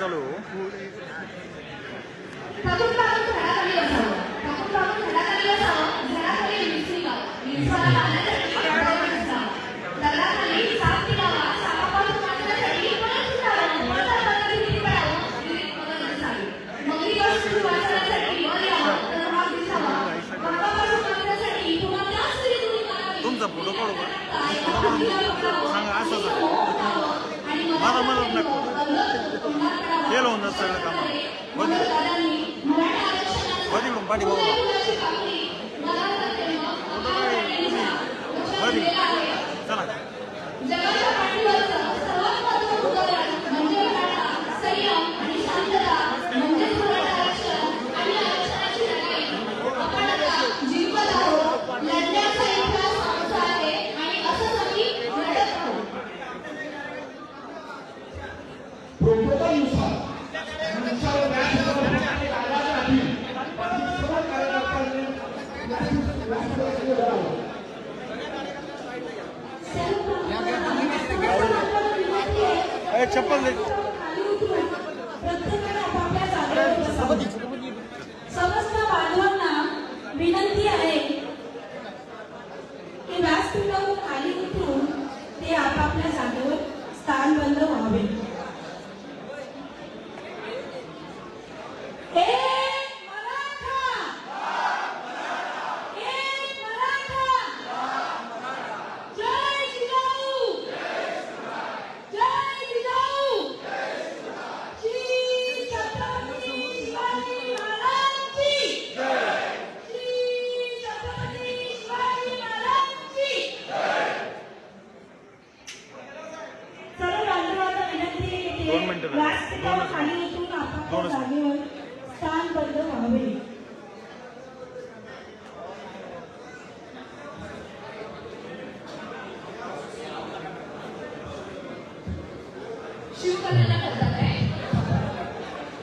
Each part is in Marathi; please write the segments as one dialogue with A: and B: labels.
A: চলো।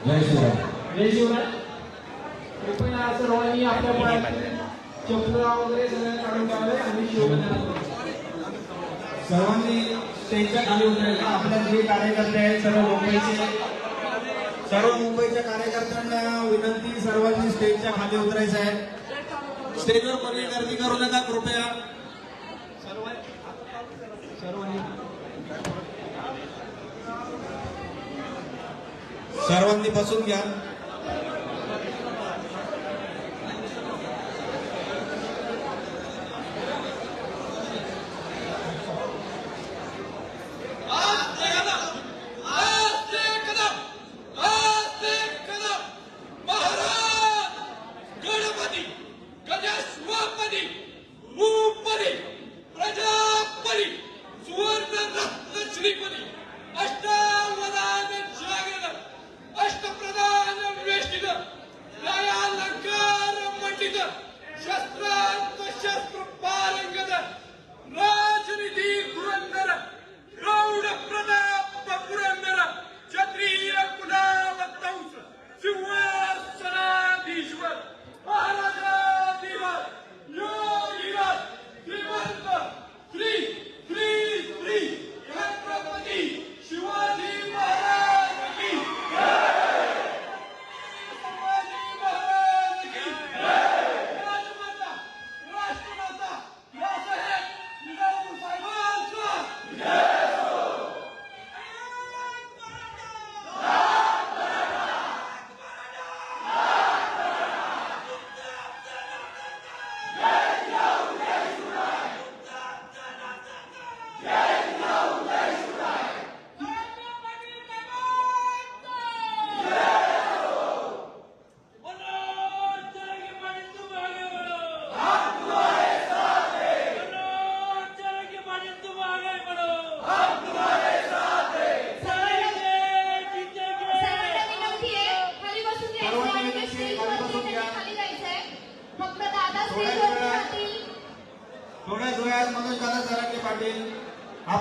A: जय शिवराय. जय
B: शिवराय. कृपया सर्वांनी आपल्या पायातून चपला वगैरे सगळ्या काढून टाकावे आणि
C: सर्वांनी त्यांच्या खाली उतरायचं. आपल्या जे कार्यकर्ते आहेत सर्व मुंबईचे. सर्व मुंबईच्या कार्यकर्त्यांना विनंती सर्वांनी स्टेजच्या खाली उतरायचं आहे. स्टेजवर कोणी गर्दी करू नका कृपया.
B: सर्वांनी
C: सर्वांनी बसून घ्या.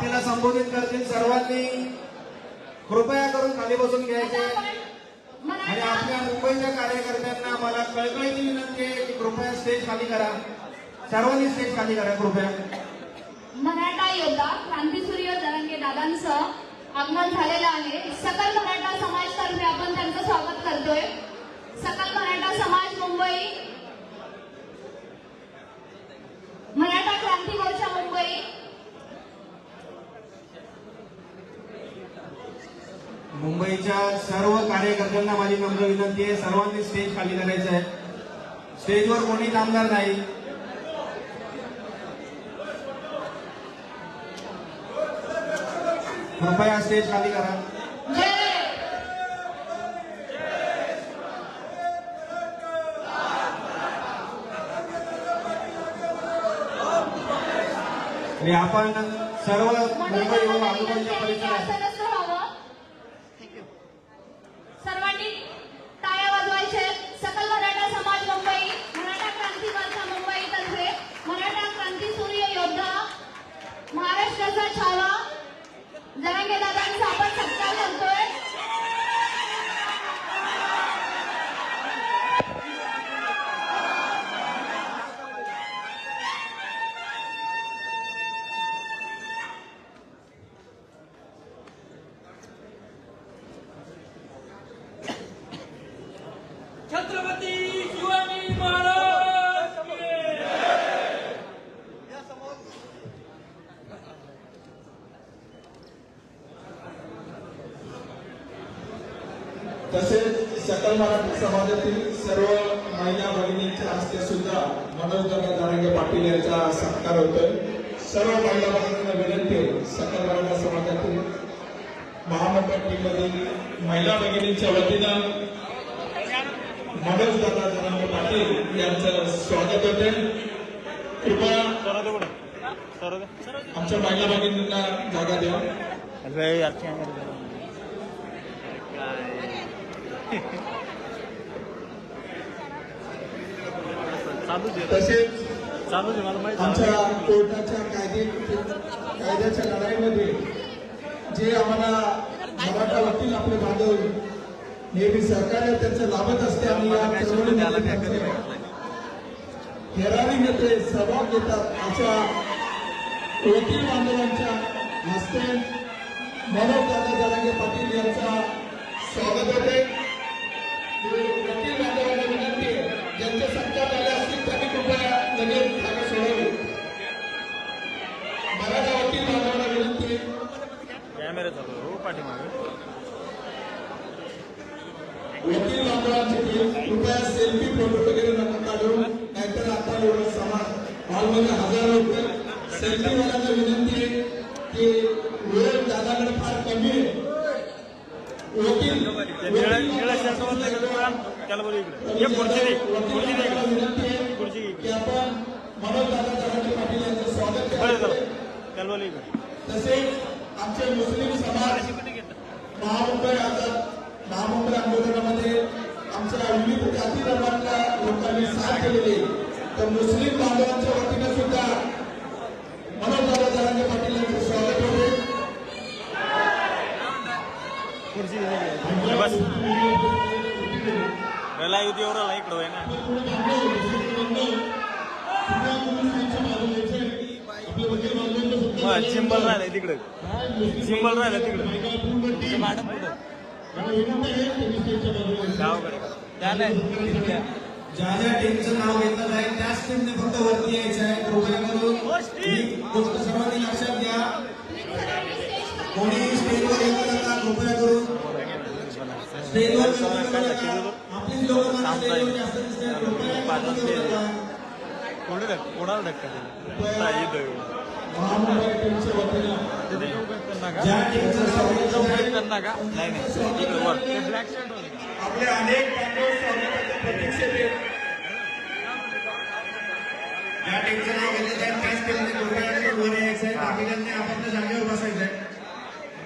C: आपल्याला संबोधित करतील सर्वांनी. कृपया करून खाली बसून घ्यायचे. आणि आपल्या मुंबईच्या कार्यकर्त्यांना मला कळकळीची विनंती आहे की कृपया स्टेज खाली करा. सर्वांनी स्टेज खाली करा कृपया.
D: मराठा योद्धा क्रांतीसूर्य जरंगे दादांचं
A: आगमन झालेलं आहे. सकल मराठा समाजतर्फे आपण त्यांचं स्वागत करतोय.
E: मुंबईच्या सर्व कार्यकर्त्यांना माझी नम्र विनंती आहे. सर्वांनी स्टेज खाली करायचं आहे. स्टेजवर कोणी थांबणार नाही. कृपया स्टेज खाली करा. आणि आपण सर्व मुंबई व आजूबाजूच्या परिसरात
F: सर्व महिला विनंती आहे सकल मराठा समाजातील महामंडळ टीममधील महिला भगिनींच्या वतीनं मनोज दादा जारंगे पाटील यांचं स्वागत होते कृपया आमच्या महिला भगिनींना जागा द्या. तसेच आमच्या कोर्टाच्या कायदे कायद्याच्या लढाईमध्ये जे आम्हाला मराठा वकील आपले बांधव नेहमी सरकार त्यांचं लाभत असते आणि हेरारी नेते सहभाग घेतात. अशा वकील बांधवांच्या हस्ते मनोज दादा जरांगे पाटील यांचा स्वागत होते. लगेच जागा सोडावी मराठा वकील बांधवांना विनंती
G: कॅमेरा चालू हो पाठीमागे.
F: वकील बांधवांची कृपया सेल्फी फोटो वगैरे नका काढू नाहीतर आता एवढं समाज हॉलमध्ये हजार रुपये सेल्फी वाल्यांना विनंती आहे की वेळ दादाकडे फार कमी आहे. वकील?
G: त्याला बोलू इकडे. ये खुर्ची दे खुर्ची दे
F: वकिलांना
G: इकडे
F: की. आपण मनोज दादा जरांगे पाटील यांचं स्वागत
G: बरं
F: करायचं
G: चला त्याला बोलू इकडे.
F: तसेच आमचे मुस्लिम समाज महामुंबई आझाद महामुंबई आंदोलनामध्ये आमच्या विविध जाती धर्मातल्या लोकांनी साथ दिलेली तर मुस्लिम बांधवांच्या वतीनं सुद्धा मनोज जरांगे पाटील यांचं स्वागत होते.
G: खुर्ची बस. पहिला युती एवढा इकडं आहे ना मग चिंबल राहिलाय तिकडे चिंबल राहिला तिकडे मॅडम गावाकडे त्या नाही
E: ज्या ज्या टीमचं नाव घेतलं जाईल त्याच टीमने फक्त वरती यायचं आहे कृपया करून ही गोष्ट सर्वांनी लक्षात घ्या कोणी स्टेजवर येऊ नका कृपया करून स्टेजवर येऊ नका.
G: कोणाला धक्का दिला का का का नाही
E: जागेवर बसायचं आहे.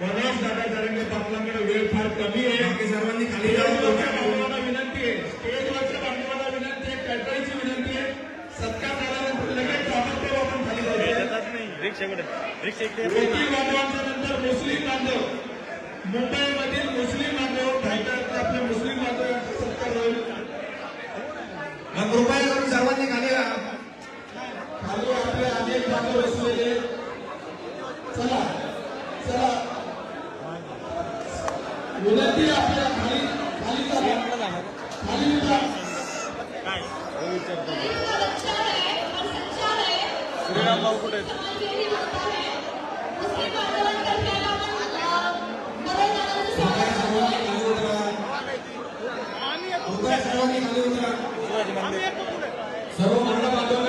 F: मनोज दादा पाटलांकडे वेळ फार कमी आहे
E: बाकी सर्वांनी खाली जाऊन
F: स्टेजवरच्या
E: कृपया करून
F: बांधवांना विनंती आहे स्टेजवरच्या बांधवांना विनंती आहे कळकळीची विनंती आहे सत्कार झाल्यानंतर लगेच ताबडतोब आपण खाली जाऊया
G: येतात नाही रिक्षाकडे रिक्षा इकडे
F: बांधवांच्या मुस्लिम बांधव. मुंबईमधील मुस्लिम बांधव भाईकारातले आपले मुस्लिम बांधव सत्कार होईल.
E: कृपया करून सर्वांनी खाली
F: खाली आपले अनेक बांधव असलेले सर्व
E: मंडळ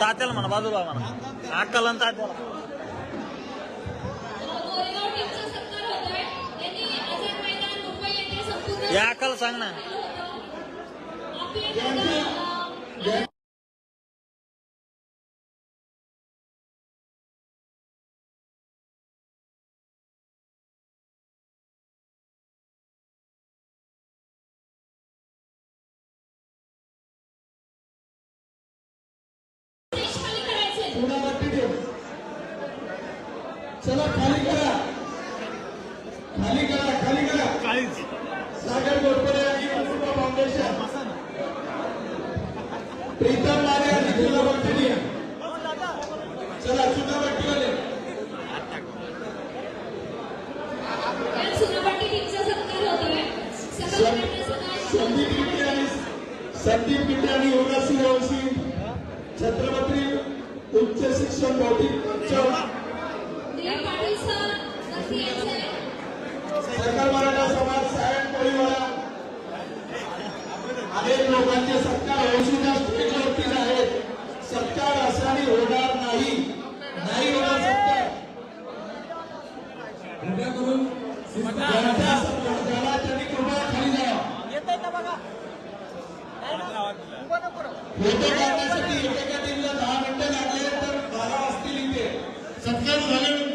E: तात्याला म्हणा बाजूला म्हणा. अक्काला तात्याला. या अक्काला सांग ना.
F: करा खाली करा. सागर गोडबोले आणि मुकुंद फाउंडेशन. प्रीतम माने आणि चुला
D: भट्टीलिया चला चुला भट्टीवाले
F: संदीप पिटे आणि संदीप पिटे आणि योगा छत्रपती उच्च शिक्षण भौतिक राज्य सरकार औषधा स्टेटवरतीच सरकार असाने होणार नाही. होणार
C: सरकार. करून
F: दहा मिनिटं लागले तर बारा असतील इथे.
H: सत्कार झाल्यानंतर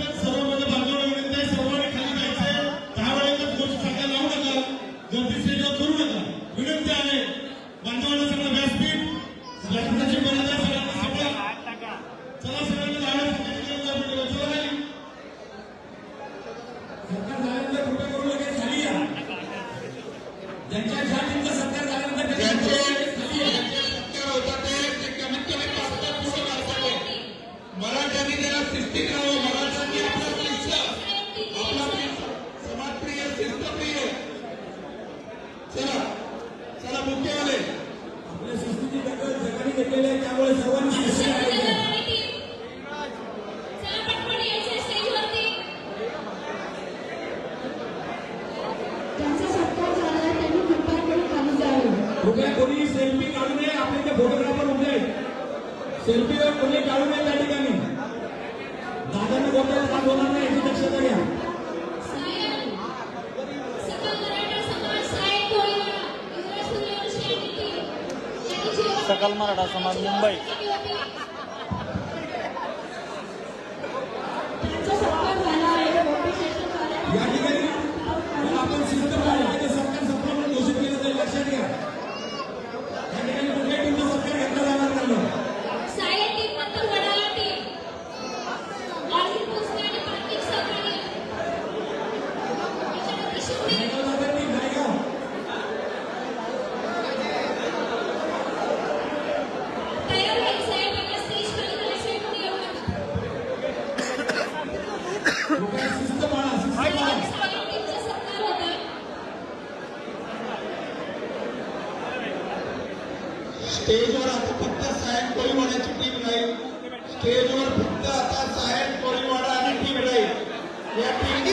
F: राहील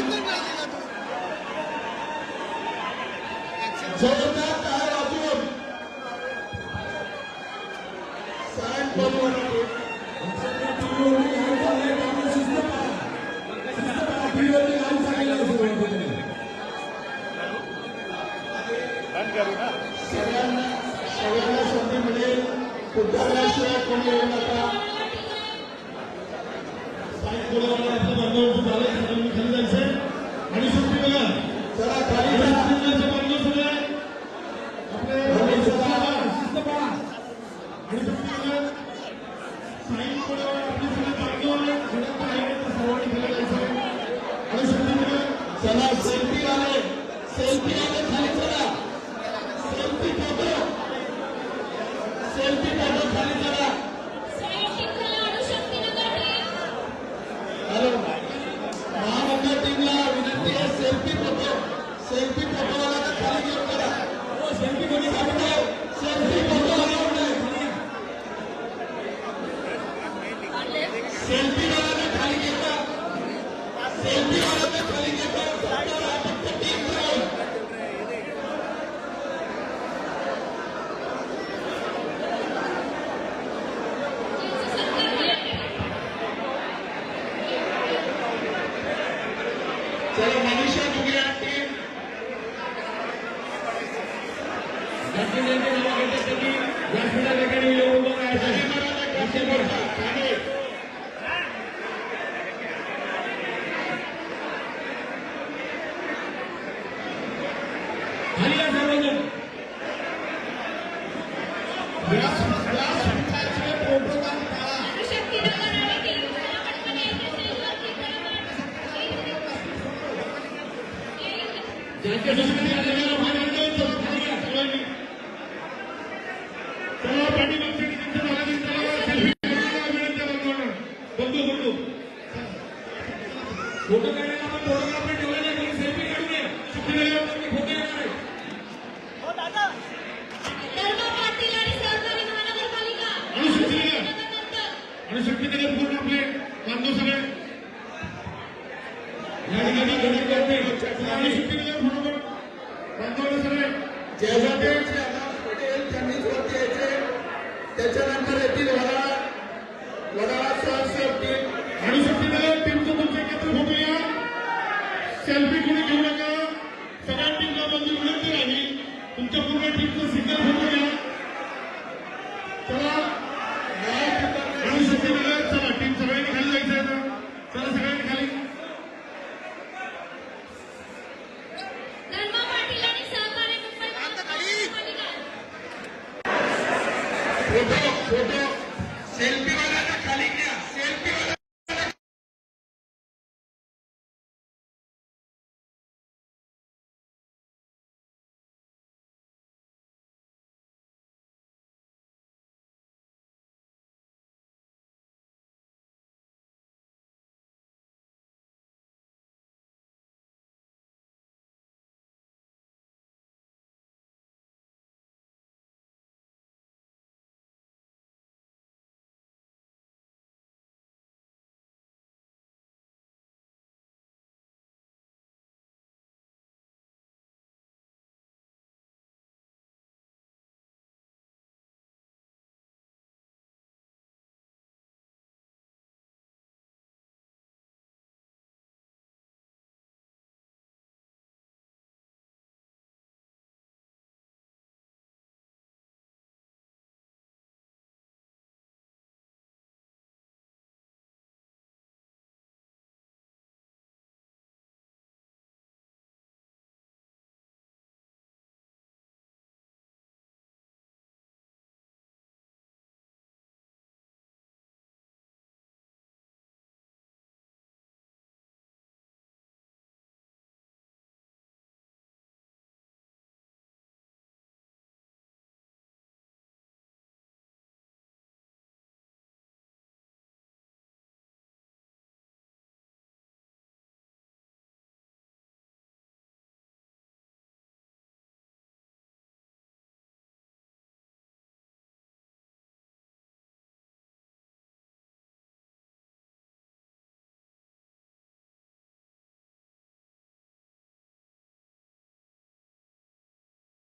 F: चला
H: सगळ्यांनी खाली.